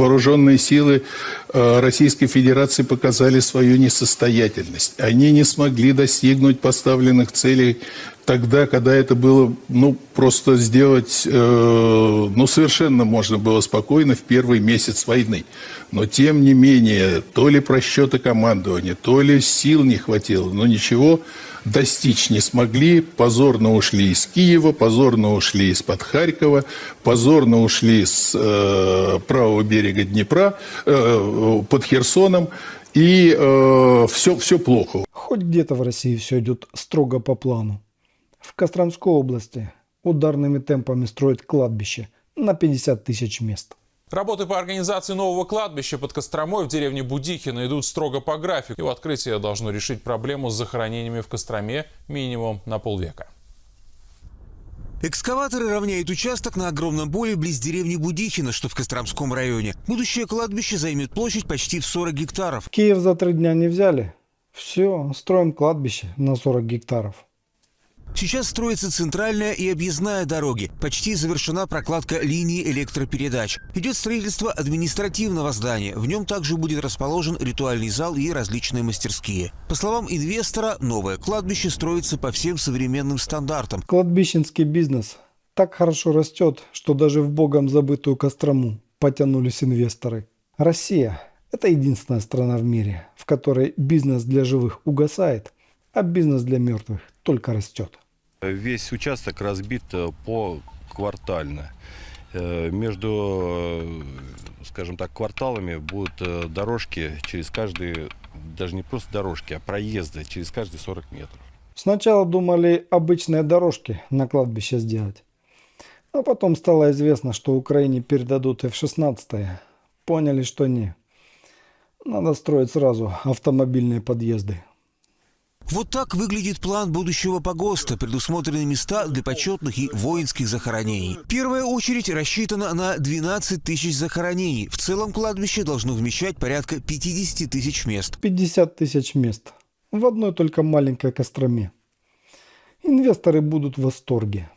Вооруженные силы э, Российской Федерации показали свою несостоятельность. Они не смогли достигнуть поставленных целей тогда, когда это было ну, просто сделать, э, ну, совершенно можно было спокойно в первый месяц войны. Но, тем не менее, то ли просчета командования, то ли сил не хватило, но ничего достичь не смогли, позорно ушли из Киева, позорно ушли из-под Харькова, позорно ушли с э, правого берега Днепра э, под Херсоном, и все, все плохо. Хоть где-то в России все идет строго по плану. В Костромской области ударными темпами строят кладбище на 50 тысяч мест. Работы по организации нового кладбища под Костромой в деревне Будихино идут строго по графику. Его открытие должно решить проблему с захоронениями в Костроме минимум на полвека. Экскаваторы равняют участок на огромном поле близ деревни Будихино, что в Костромском районе. Будущее кладбище займет площадь почти в 40 гектаров. Киев за три дня не взяли. Все, строим кладбище на 40 гектаров. Сейчас строится центральная и объездная дороги. Почти завершена прокладка линии электропередач. Идет строительство административного здания. В нем также будет расположен ритуальный зал и различные мастерские. По словам инвестора, новое кладбище строится по всем современным стандартам. Кладбищенский бизнес так хорошо растет, что даже в богом забытую Кострому потянулись инвесторы. Россия – это единственная страна в мире, в которой бизнес для живых угасает, а бизнес для мертвых только растет. Весь участок разбит э, по квартально. Э, Между, э, скажем так, кварталами будут дорожки через каждые, даже не просто дорожки, а проезды через каждые 40 метров. Сначала думали обычные дорожки на кладбище сделать. А потом стало известно, что Украине передадут F-16. Поняли, что не. Надо строить сразу автомобильные подъезды. Вот так выглядит план будущего погоста. Предусмотрены места для почетных и воинских захоронений. Первая очередь рассчитана на 12 тысяч захоронений. В целом кладбище должно вмещать порядка 50 тысяч мест. 50 тысяч мест. В одной только маленькой Костроме. Инвесторы будут в восторге.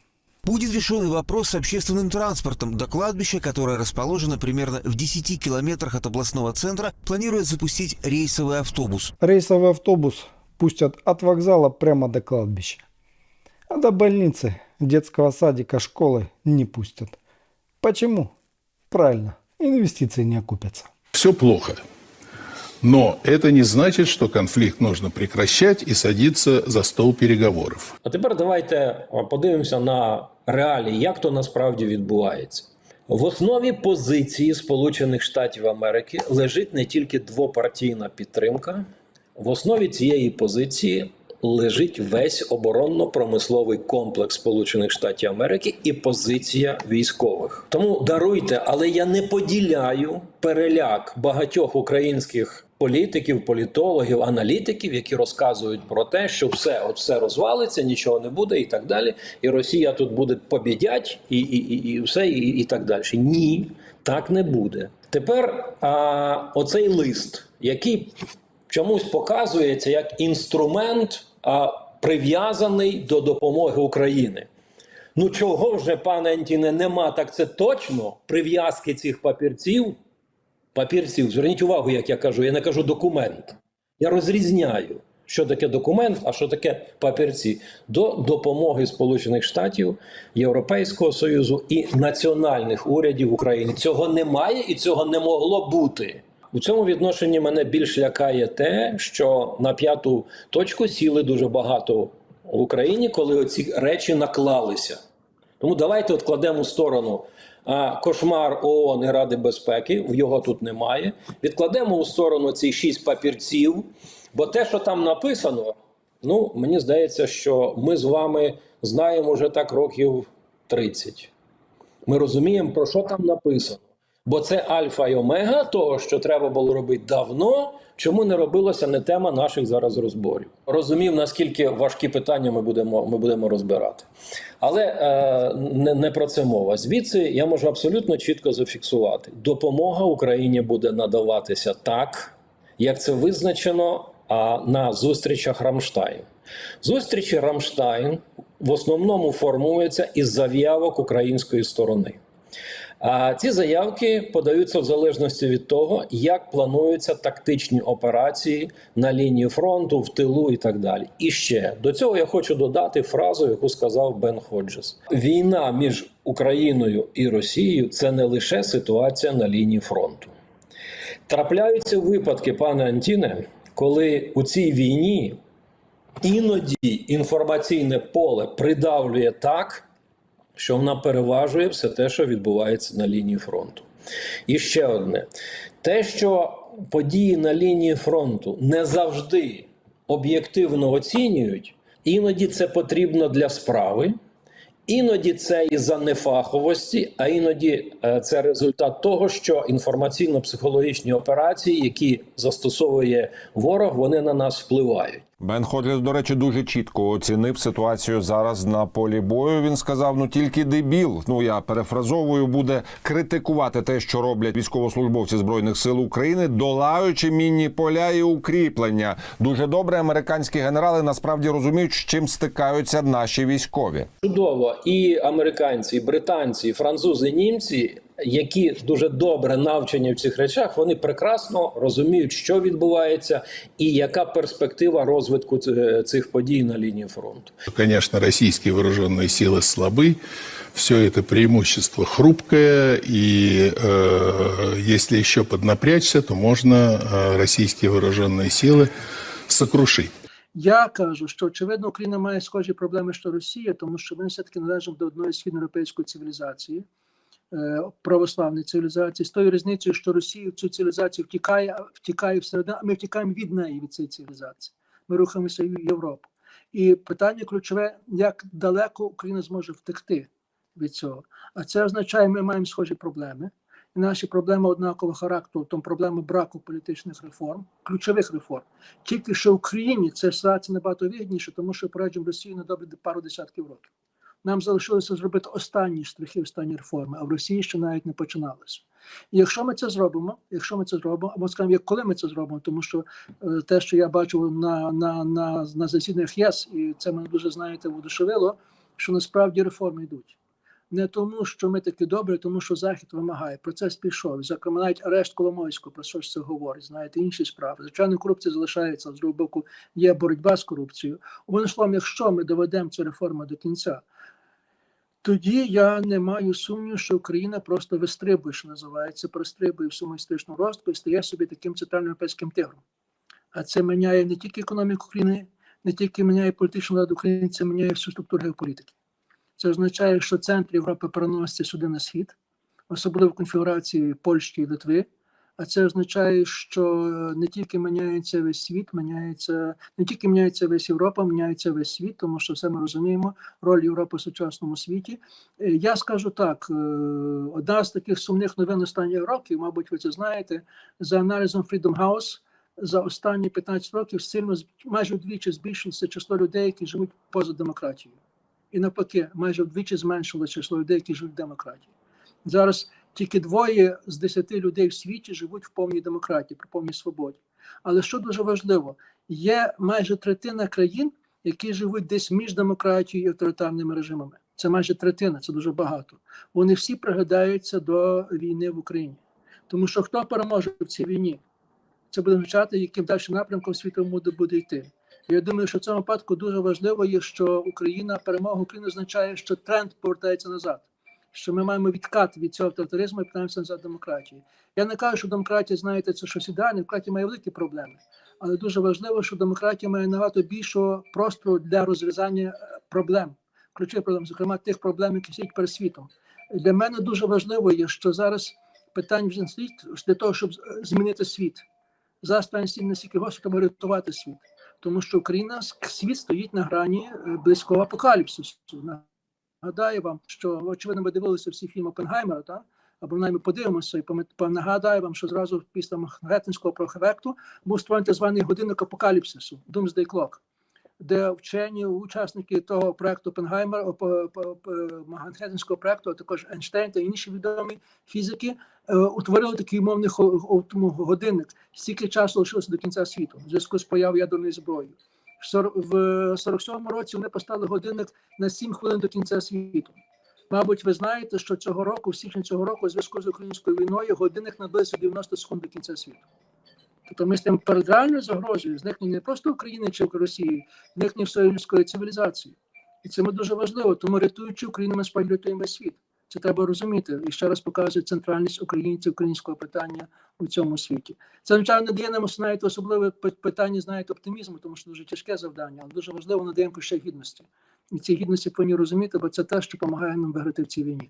Будет решен и вопрос с общественным транспортом. До кладбища, которое расположено примерно в 10 километрах от областного центра, планирует запустить рейсовый автобус. Рейсовый автобус пустят от вокзала прямо до кладбища. А до больницы, детского садика, школы не пустят. Почему? Правильно, инвестиции не окупятся. Все плохо. Но это не значит, что конфликт нужно прекращать и садиться за стол переговоров. А тепер давайте а, подивимося на реалії, як то насправді відбувається. В основі позиції Сполучених Штатів Америки лежить не тільки двопартійна підтримка, В основі цієї позиції лежить весь оборонно-промисловий комплекс Сполучених Штатів Америки і позиція військових. Тому даруйте, але я не поділяю переляк багатьох українських політиків, політологів, аналітиків, які розказують про те, що все, от все розвалиться, нічого не буде, і так далі. І Росія тут буде побідять, і, і, і, і все, і, і так далі. Ні, так не буде. Тепер а, оцей лист, який чомусь показується як інструмент, а, прив'язаний до допомоги України. Ну чого вже, пане Антіне, нема, так це точно прив'язки цих папірців. Папірців, зверніть увагу, як я кажу, я не кажу документ. Я розрізняю, що таке документ, а що таке папірці до допомоги Сполучених Штатів, Європейського Союзу і національних урядів України. Цього немає і цього не могло бути. У цьому відношенні мене більш лякає те, що на п'яту точку сіли дуже багато в Україні, коли оці речі наклалися. Тому давайте от кладемо в сторону а, кошмар ООН і Ради безпеки, його тут немає. Відкладемо у сторону ці шість папірців, бо те, що там написано, ну мені здається, що ми з вами знаємо вже так років 30. Ми розуміємо, про що там написано. Бо це альфа і омега того, що треба було робити давно. Чому не робилося не тема наших зараз розборів? Розумів, наскільки важкі питання ми будемо, ми будемо розбирати. Але е, не, не про це мова. Звідси я можу абсолютно чітко зафіксувати: допомога Україні буде надаватися так, як це визначено а на зустрічах Рамштайн. Зустрічі Рамштайн в основному формуються із заявок української сторони. А ці заявки подаються в залежності від того, як плануються тактичні операції на лінії фронту, в тилу і так далі. І ще до цього я хочу додати фразу, яку сказав Бен Ходжес: війна між Україною і Росією це не лише ситуація на лінії фронту. Трапляються випадки, пане Антіне, коли у цій війні іноді інформаційне поле придавлює так, що вона переважує все те, що відбувається на лінії фронту. І ще одне: те, що події на лінії фронту не завжди об'єктивно оцінюють, іноді це потрібно для справи. Іноді це із-за нефаховості, а іноді е, це результат того, що інформаційно-психологічні операції, які застосовує ворог, вони на нас впливають. Бен Ходжес, до речі, дуже чітко оцінив ситуацію зараз на полі бою. Він сказав: ну тільки дебіл. Ну я перефразовую, буде критикувати те, що роблять військовослужбовці збройних сил України, долаючи мінні поля і укріплення. Дуже добре. Американські генерали насправді розуміють, з чим стикаються наші військові. Чудово, і американці, і британці, і французи, і німці, які дуже добре навчені в цих речах, вони прекрасно розуміють, що відбувається, і яка перспектива розвитку ц- цих подій на лінії фронту. Конечно, российские вооруженные силы слабы, все это преимущество хрупкое, и э, если еще поднапрячься, то можно э, российские вооруженные силы сокрушить. Я кажу, що очевидно Україна має схожі проблеми, що Росія, тому що ми все таки належимо до одної східноєвропейської цивілізації, е, православної цивілізації, з тою різницею, що Росія в цю цивілізацію втікає, втікає всередину, а ми втікаємо від неї від цієї цивілізації. Ми рухаємося в Європу. І питання ключове: як далеко Україна зможе втекти від цього. А це означає, ми маємо схожі проблеми. І наші проблеми однакового характеру, тому проблеми браку політичних реформ, ключових реформ. Тільки що в Україні ця ситуація набагато вигідніша, тому що попереджуємо Росію на добрі пару десятків років. Нам залишилося зробити останні штрихи, останні реформи, а в Росії ще навіть не починалося. І якщо ми це зробимо, якщо ми це зробимо, або скажімо, як коли ми це зробимо, тому що е, те, що я бачу на, на, на, на засіданнях ЄС, і це мене дуже знаєте воодушевило, що насправді реформи йдуть. Не тому, що ми такі добрі, тому що Захід вимагає. Процес пішов. Зокрема, навіть арешт Коломойського, про що ж це говорить, знаєте, інші справи. Звичайно, корупція залишається, з другого боку, є боротьба з корупцією. Одним словом, якщо ми доведемо цю реформу до кінця, тоді я не маю сумніву, що Україна просто вистрибує, що називається, пристрибує в своєму історичному розвитку і стає собі таким центральноєвропейським тигром. А це міняє не тільки економіку України, не тільки міняє політичну владу України, це міняє всю структуру геополітики. Це означає, що центр Європи переноситься сюди на схід, особливо конфігурації Польщі і Литви. А це означає, що не тільки міняється весь світ, міняється не тільки міняється весь Європа, міняється весь світ, тому що все ми розуміємо роль Європи в сучасному світі. Е, Я скажу так: е, одна з таких сумних новин останніх років, мабуть, ви це знаєте, за аналізом Freedom House, за останні 15 років сильно майже вдвічі збільшилося число людей, які живуть поза демократією. І навпаки, майже вдвічі зменшило число людей, які живуть в демократії. Зараз тільки двоє з десяти людей в світі живуть в повній демократії, при повній свободі. Але що дуже важливо, є майже третина країн, які живуть десь між демократією і авторитарними режимами. Це майже третина, це дуже багато. Вони всі пригадаються до війни в Україні. Тому що хто переможе в цій війні? Це буде означати, яким далі напрямком буде, буде йти. Я думаю, що в цьому випадку дуже важливо є, що Україна перемога України означає, що тренд повертається назад. Що ми маємо відкат від цього авторитаризму і питаємося назад демократії. Я не кажу, що демократія, знаєте, це щось ідеальне, демократія має великі проблеми. Але дуже важливо, що демократія має набагато більшого простору для розв'язання е, проблем, ключових проблем, зокрема тих проблем, які стоять перед світом. Для мене дуже важливо є, що зараз питання вже стоїть для того, щоб е, змінити світ. Зараз питання стоїть не стільки Господа, щоб рятувати світ тому що Україна світ стоїть на грані е, близького апокаліпсису. Нагадаю вам, що очевидно ви дивилися всі фільми Опенгаймера, та або принаймні подивимося і нагадаю вам, що зразу після Манхеттенського проекту був створений так званий годинник апокаліпсису Doomsday Clock. де вчені, учасники того проекту по- Манхеттенського проекту, а також Ейнштейн та інші відомі фізики, е, утворили такий умовний тому годинник. Стільки часу лишилося до кінця світу в зв'язку з появою ядерної зброї. В 47-му році вони поставили годинник на 7 хвилин до кінця світу. Мабуть, ви знаєте, що цього року, в січні цього року, у зв'язку з українською війною, годинник наблизився 90 секунд до кінця світу. Тобто ми стоїмо перед реальною загрозою зникнення не просто України чи Росії, зникнення всієї людської цивілізації. І це дуже важливо, тому рятуючи Україну, ми справді світ. Це треба розуміти. І ще раз показує центральність українців, українського питання у цьому світі. Це, звичайно, дає нам навіть особливе пи- питання, знаєте, оптимізму, тому що дуже тяжке завдання, але дуже важливо надаємо ще гідності. І ці гідності повинні розуміти, бо це те, що допомагає нам виграти в цій війні.